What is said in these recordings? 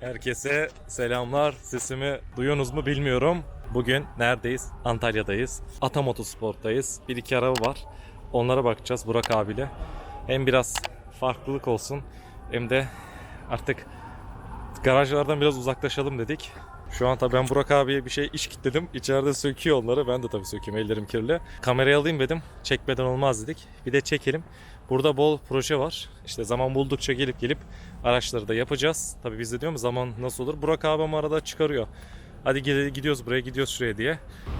Herkese selamlar. Sesimi duyuyorsunuz mu bilmiyorum. Bugün neredeyiz? Antalya'dayız. Ata Motosport'tayız. Bir iki araba var. Onlara bakacağız Burak abiyle. Hem biraz farklılık olsun hem de artık garajlardan biraz uzaklaşalım dedik. Şu an tabii ben Burak abiye bir şey iş kitledim. İçeride söküyor onları. Ben de tabii söküyorum. Ellerim kirli. Kamerayı alayım dedim. Çekmeden olmaz dedik. Bir de çekelim. Burada bol proje var. İşte zaman buldukça gelip gelip araçları da yapacağız. Tabii biz de diyorum zaman nasıl olur? Burak abim arada çıkarıyor. Hadi gidiyoruz buraya gidiyoruz şuraya diye.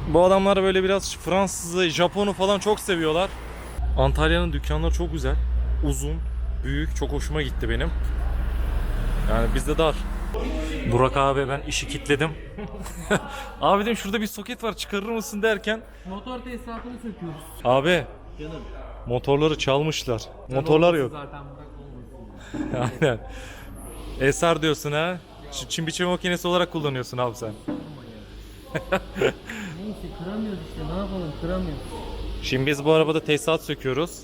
Bu adamlar böyle biraz Fransızı, Japon'u falan çok seviyorlar. Antalya'nın dükkanları çok güzel. Uzun, büyük. Çok hoşuma gitti benim. Yani bizde dar. Burak abi ben işi kitledim. abi dedim şurada bir soket var çıkarır mısın derken. Motor tesisatını söküyoruz. Abi Canım. Motorları çalmışlar. Motorlar yok. Zaten. Aynen. Eser diyorsun ha. Ç- Çim biçim makinesi olarak kullanıyorsun abi sen. Neyse kıramıyoruz işte ne yapalım kıramıyoruz. Şimdi biz bu arabada tesisat söküyoruz.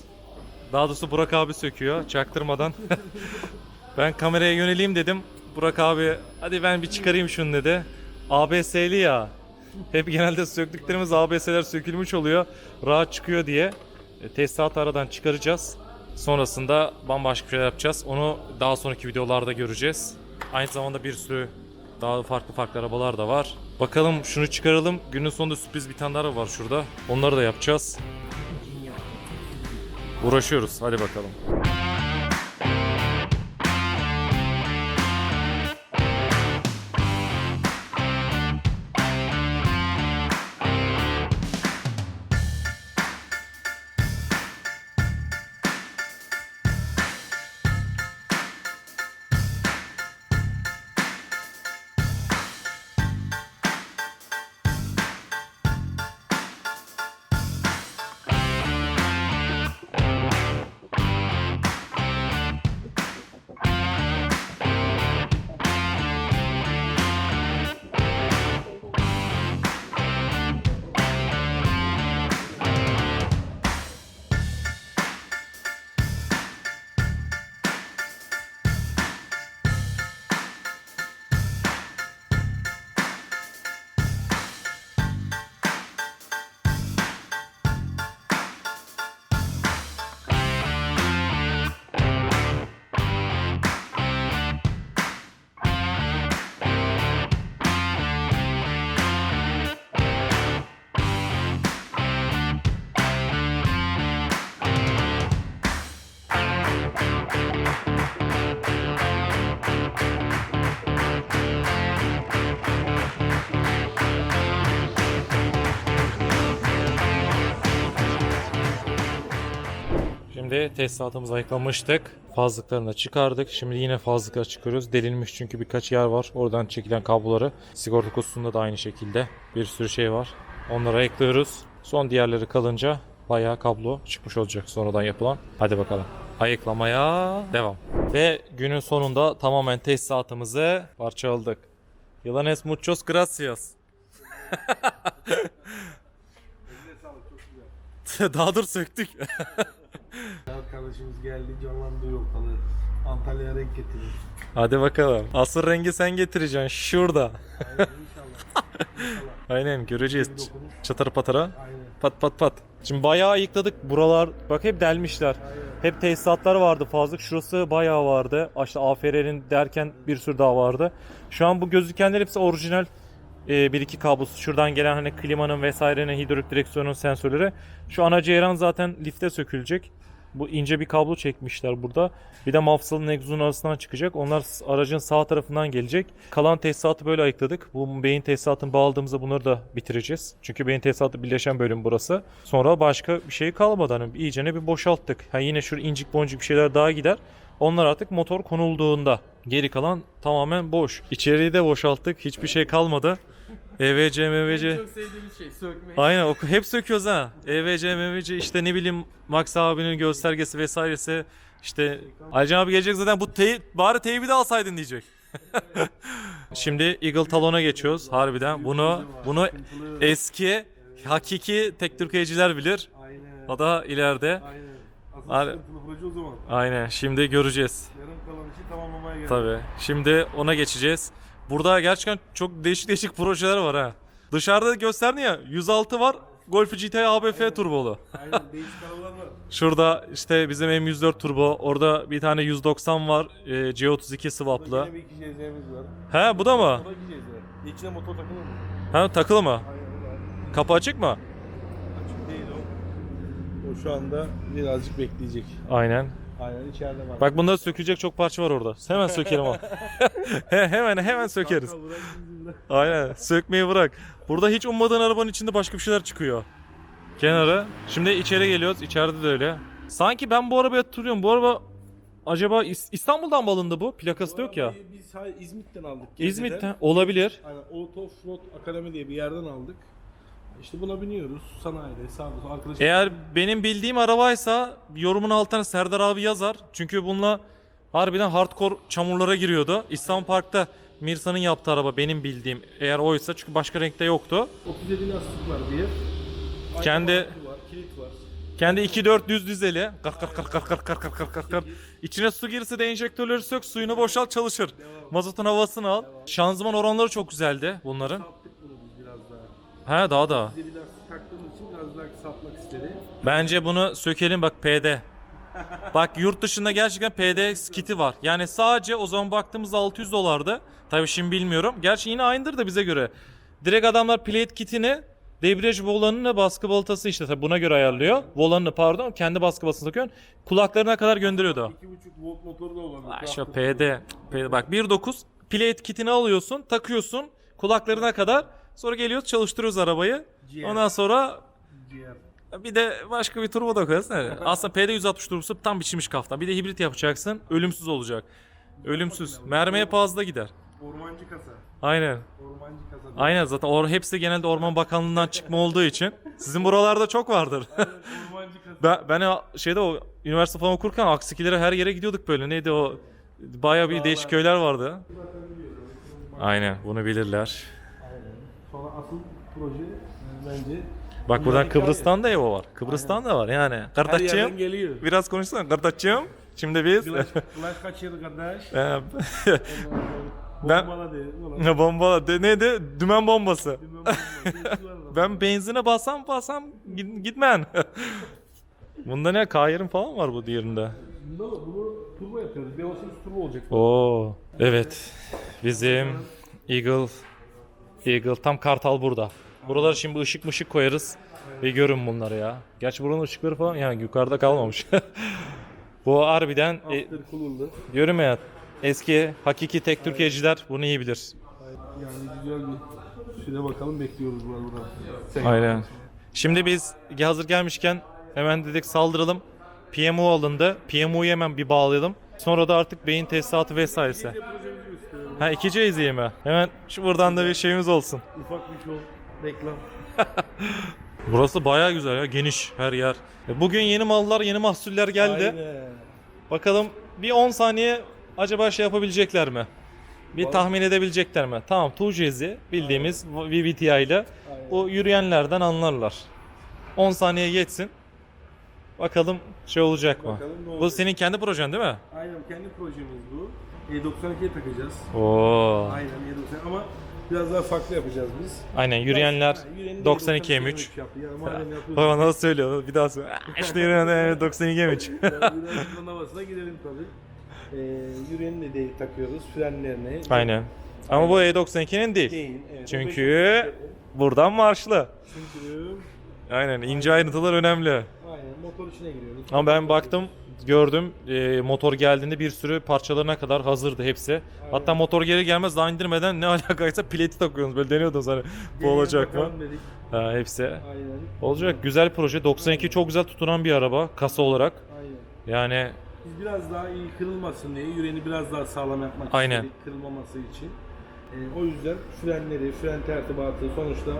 Daha doğrusu Burak abi söküyor çaktırmadan. ben kameraya yöneleyim dedim. Burak abi hadi ben bir çıkarayım şunu dedi. ABS'li ya. Hep genelde söktüklerimiz ABS'ler sökülmüş oluyor. Rahat çıkıyor diye. E, Tesisatı aradan çıkaracağız. Sonrasında bambaşka bir şeyler yapacağız. Onu daha sonraki videolarda göreceğiz. Aynı zamanda bir sürü daha farklı farklı arabalar da var. Bakalım şunu çıkaralım. Günün sonunda sürpriz bir tane araba var şurada. Onları da yapacağız. Uğraşıyoruz. Hadi bakalım. Şimdi tesisatımızı ayıklamıştık. Fazlıklarını da çıkardık. Şimdi yine fazlıkları çıkarıyoruz. Delinmiş çünkü birkaç yer var. Oradan çekilen kabloları. Sigorta kutusunda da aynı şekilde bir sürü şey var. Onları ayıklıyoruz. Son diğerleri kalınca bayağı kablo çıkmış olacak sonradan yapılan. Hadi bakalım. Ayıklamaya devam. Ve günün sonunda tamamen tesisatımızı parçaladık. Yılanes muchos gracias. Daha dur söktük. Arkadaşımız geldi canlandırıyor ortalığı. Antalya'ya renk getirir. Hadi bakalım. Asıl rengi sen getireceksin şurada. Aynen inşallah. Aynen göreceğiz. Çatara patara. Aynen. Pat pat pat. Şimdi bayağı ayıkladık. Buralar bak hep delmişler. Hep tesisatlar vardı fazla. Şurası bayağı vardı. İşte AFR'nin derken bir sürü daha vardı. Şu an bu gözükenler hepsi orijinal e, bir iki kablosu. Şuradan gelen hani klimanın vesairenin hidrolik direksiyonun sensörleri. Şu ana ceyran zaten lifte sökülecek. Bu ince bir kablo çekmişler burada. Bir de mafsalın egzozun arasından çıkacak. Onlar aracın sağ tarafından gelecek. Kalan tesisatı böyle ayıkladık. Bu beyin tesisatını bağladığımızda bunları da bitireceğiz. Çünkü beyin tesisatı birleşen bölüm burası. Sonra başka bir şey kalmadı. Hani iyicene bir boşalttık. Ha yine şu incik boncuk bir şeyler daha gider. Onlar artık motor konulduğunda. Geri kalan tamamen boş. İçeriği de boşalttık. Hiçbir şey kalmadı. EVC, MVC. Çok sevdiğimiz şey sökmek. Aynen o- hep söküyoruz ha. EVC, MVC işte ne bileyim Max abinin göstergesi vesairesi. İşte Alican abi gelecek zaten bu teyip, bari teybi de alsaydın diyecek. Şimdi Eagle Talon'a geçiyoruz harbiden. Bunu bunu eski hakiki tek Türkiye'ciler bilir. Aynen. O da ileride. Aynen. Asıl Hadi. sıkıntılı proje o zaman. Aynen şimdi göreceğiz. Yarım kalan işi tamamlamaya geldik. Tabii. Şimdi ona geçeceğiz. Burada gerçekten çok değişik değişik projeler var ha. Dışarıda gösterdin ya 106 var. Golf GT ABF turbolu. Aynen değişik arabalar var. Şurada işte bizim M104 turbo. Orada bir tane 190 var. e, C32 Burada swaplı. yine bir iki CZ'miz var. He bu da mı? Bu da iki CZ. İçine motor takılı mı? Ha takılı mı? Aynen öyle. Kapı açık mı? Açık değil o. O şu anda birazcık bekleyecek. Aynen. Aynen içeride var. Bak bunda sökülecek çok parça var orada. Hemen sökelim. He, hemen hemen sökeriz. Aynen. Sökmeyi bırak. Burada hiç ummadığın arabanın içinde başka bir şeyler çıkıyor. Kenara. Şimdi içeri geliyoruz. İçeride de öyle. Sanki ben bu arabaya tutuyorum. Bu araba acaba İs- İstanbul'dan mı alındı bu? Plakası da yok ya. Biz İzmit'ten aldık. İzmit'ten olabilir. Aynen Auto Float Akademi diye bir yerden aldık. İşte buna biniyoruz sanayide sağda arkadaşlar. Eğer benim bildiğim arabaysa yorumun altına Serdar abi yazar. Çünkü bununla harbiden hardcore çamurlara giriyordu. İstanbul Park'ta Mirsa'nın yaptığı araba benim bildiğim. Eğer oysa çünkü başka renkte yoktu. 37 lastik var bir. Aynı Kendi- var, kilit var. Kendi 2-4 düz dizeli. Kar kar kar kar kar kar kar kar kar kar. İçine su girse de enjektörleri sök, suyunu boşalt çalışır. Mazotun havasını al. Şanzıman oranları çok güzeldi bunların. He daha da. Bize bir lastik taktığımız için biraz daha sapmak istedi. Bence bunu sökelim bak PD. Bak yurt dışında gerçekten PD kiti var. Yani sadece o zaman baktığımızda 600 dolardı. Tabii şimdi bilmiyorum. Gerçi yine aynıdır da bize göre. Direkt adamlar plate kitini debriyaj volanını baskı balatası işte tabii buna göre ayarlıyor. Volanını pardon kendi baskı balasını takıyorsun. Kulaklarına kadar gönderiyordu. 2.5 volt motoru da olan. Ay şu PD. PD bak 1.9 plate kitini alıyorsun, takıyorsun kulaklarına kadar. Sonra geliyoruz çalıştırıyoruz arabayı. GR. Ondan sonra GR. bir de başka bir turbo da koyarsın. Yani. Aslında PD 160 turbosu tam biçilmiş kaftan. Bir de hibrit yapacaksın. Ölümsüz olacak. Ölümsüz. Mermiye fazla gider. Ormancı kasa. Aynen. Ormancı kasa. Aynen zaten or hepsi genelde Orman Bakanlığı'ndan çıkma olduğu için. Sizin buralarda çok vardır. Ormancı kasa. ben ben şeyde o üniversite falan okurken Aksikilere her yere gidiyorduk böyle. Neydi o? Bayağı bir değişik köyler vardı. Aynen bunu bilirler. Asıl proje e, bence Bak buradan Kıbrıs'tan da Evo var. Kıbrıs'tan da var yani. her yerden Kardeşim geliyor. biraz konuşsana kardeşim. Şimdi biz Flash, flash kaçırdı kardeş. Ee, Ben- Bombala de. Ulan. ne bomba de, neydi? Dümen bombası. Bilmem ne. Ben benzine basam basam git- gitmen. Bunda ne? K20 falan var bu diğerinde. Mı? Bunu turbo yapıyoruz. V18 turbo olacak. Oo. Evet. Bizim Eagle Eagle tam kartal burada. Buraları şimdi ışık mışık koyarız. Bir görün bunları ya. Gerçi buranın ışıkları falan yani yukarıda kalmamış. bu harbiden e, After diyorum ya eski hakiki tek Türkiye'ciler bunu iyi bilir. Yani güzel bir süre bakalım bekliyoruz bu arada. Sen Aynen. Şimdi biz hazır gelmişken hemen dedik saldıralım. PMO alındı. PMO'yu hemen bir bağlayalım. Sonra da artık beyin tesisatı vesairesi. Ha 2C izleyeyim mi? Hemen şu buradan da bir şeyimiz olsun. Ufak bir şov. Reklam. Burası bayağı güzel ya. Geniş her yer. E, Bugün yeni mallar, yeni mahsuller geldi. Aynen. Bakalım bir 10 saniye acaba şey yapabilecekler mi? Bir Vallahi- tahmin edebilecekler mi? Tamam 2C'si bildiğimiz VVTi ile Aynen. o yürüyenlerden anlarlar. 10 saniye geçsin. Bakalım şey olacak mı? Bakalım ne Bu olacak. senin kendi projen değil mi? Aynen kendi projemiz bu. E92'ye takacağız. Oo. Aynen E92 ama biraz daha farklı yapacağız biz. Aynen yürüyenler Ha, de 92 E92 M3. yaptı. Yani madem yapıyoruz. Baba nasıl söylüyor? Bir daha söyle. İşte yürüyen 92 M3. Biraz bunun havasına gidelim tabii. Ee, yürüyeni de değil takıyoruz frenlerine. Aynen. Ama bu E92'nin değil. Değil. Evet, Çünkü buradan marşlı. Çünkü Aynen ince ayrıntılar önemli. aynen motor içine giriyoruz. Ama ben baktım gördüm e, motor geldiğinde bir sürü parçalarına kadar hazırdı hepsi. Hatta motor geri gelmez daha indirmeden ne alakaysa pileti takıyorsunuz böyle deniyordunuz hani bu olacak mı? Ha, hepsi. Aynen. Olacak güzel proje 92 çok güzel tutunan bir araba kasa olarak. Aynen. Yani Biz biraz daha iyi kırılmasın diye yüreğini biraz daha sağlam yapmak Aynen. istedik kırılmaması için. Ee, o yüzden frenleri, fren tertibatı sonuçta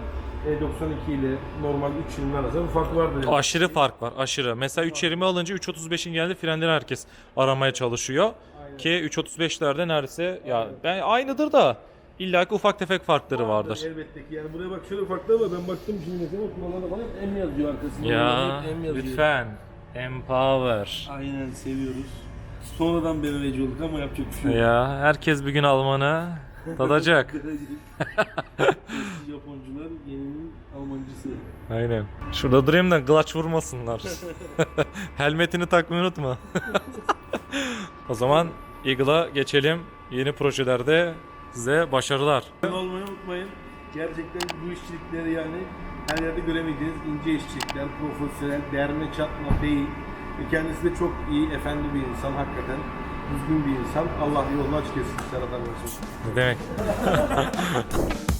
E92 ile normal 3 yılın arasında bir fark vardır. yani. aşırı fark var aşırı. Mesela 3.20 alınca 3.35'in geldi frenleri herkes aramaya çalışıyor. Aynen. Ki 3.35'lerde neredeyse ya ben aynıdır da illaki ufak tefek farkları vardır. Elbette ki yani buraya bak şöyle farklı ama ben baktım şimdi mesela kurallarda falan M yazıyor arkasında. Ya M yazıyor. lütfen. Empower. Aynen seviyoruz. Sonradan BMW'ci olduk ama yapacak bir şey yok. Ya herkes bir gün Alman'ı tadacak. Japoncular yeninin Almancısı. Aynen. Şurada durayım da clutch vurmasınlar. Helmetini takmayı unutma. o zaman Eagle'a geçelim. Yeni projelerde size başarılar. Abone olmayı unutmayın. Gerçekten bu işçilikleri yani her yerde göremeyeceğiz. ince işçilikler, profesyonel, derme çatma değil. Kendisi de çok iyi, efendi bir insan hakikaten. Düzgün bir insan. Allah yolunu açık etsin Serhat. Ne demek?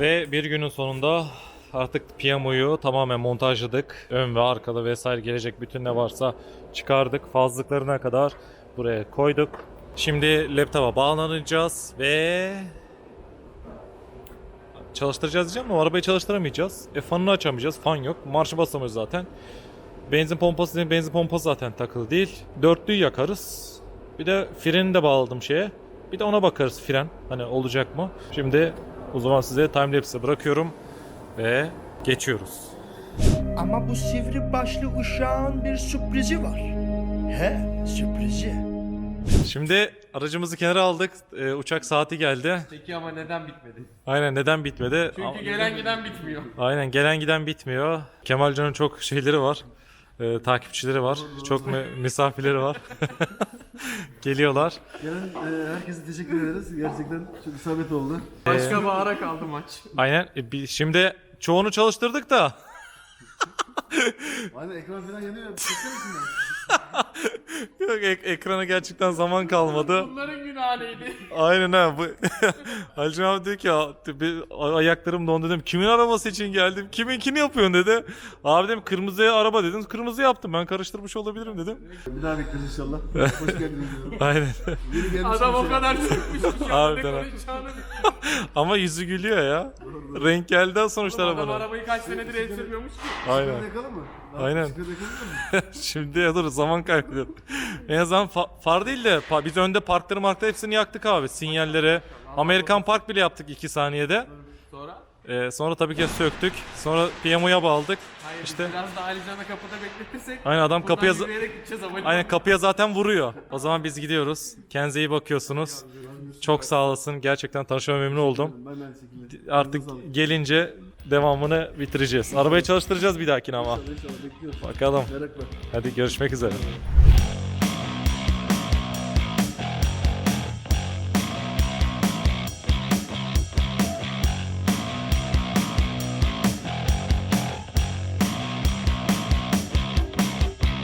Ve bir günün sonunda artık Piamo'yu tamamen montajladık. Ön ve arkada vesaire gelecek bütün ne varsa çıkardık. Fazlıklarına kadar buraya koyduk. Şimdi laptopa bağlanacağız ve çalıştıracağız diyeceğim ama arabayı çalıştıramayacağız. E fanını açamayacağız. Fan yok. Marşı basamıyoruz zaten. Benzin pompası değil, benzin pompası zaten takılı değil. Dörtlüyü yakarız. Bir de freni de bağladım şeye. Bir de ona bakarız fren. Hani olacak mı? Şimdi o zaman size timelapse'e bırakıyorum. Ve geçiyoruz. Ama bu sivri başlı uşağın bir sürprizi var. He, sürprizi. Şimdi aracımızı kenara aldık. Ee, uçak saati geldi. Peki ama neden bitmedi? Aynen neden bitmedi? Çünkü gelen giden bitmiyor. Aynen gelen giden bitmiyor. Kemalcan'ın çok şeyleri var. Ee, takipçileri var. Çok mi- misafirleri var. Geliyorlar. Gelen e, herkese teşekkür ederiz. Gerçekten çok isabet oldu. Başka bahara kaldı maç. Aynen. E, bi- şimdi çoğunu çalıştırdık da. Aynen ekran falan yanıyor. Çeksene misin Yok, ek- ekrana gerçekten zaman kalmadı. Bunların günahı neydi? Aynen ha. Bu... Halcan abi diyor ki "Ya, bir ayaklarım dondu dedim. Kimin arabası için geldim? Kiminkini yapıyorsun dedi. Abi dedim kırmızıya araba dedin. Kırmızı yaptım. Ben karıştırmış olabilirim dedim. Bir daha bekleriz inşallah. Hoş geldiniz diyorum. Aynen. Yeni gelmiş Adam o kadar çökmüş bir şey. Harbiden Ne ha. konuşacağını Ama yüzü gülüyor ya. Renk geldi sonuçta Adam arabanın. arabayı kaç senedir el sürmüyormuş ki. Aynen. Yakalım mı? Daha Aynen. Şimdi ya dur zaman kaybediyorum. En azından fa- far değil de pa- biz önde parkları markları hepsini yaktık abi. Sinyalleri. Amerikan Park bile yaptık 2 saniyede. Sonra? Ee, sonra tabii ki söktük. Sonra PMO'ya bağladık. Hayır İşte- biraz da Alican'ı kapıda bekletirsek. Aynen adam kapıya. Aynen kapıya zaten vuruyor. O zaman biz gidiyoruz. Kendinize iyi bakıyorsunuz. Çok sağ olasın. Gerçekten tanışmaya memnun oldum. Artık gelince devamını bitireceğiz. Arabayı çalıştıracağız bir dahakine ama. İnşallah bekliyoruz. Bakalım. Merakla. Hadi görüşmek üzere.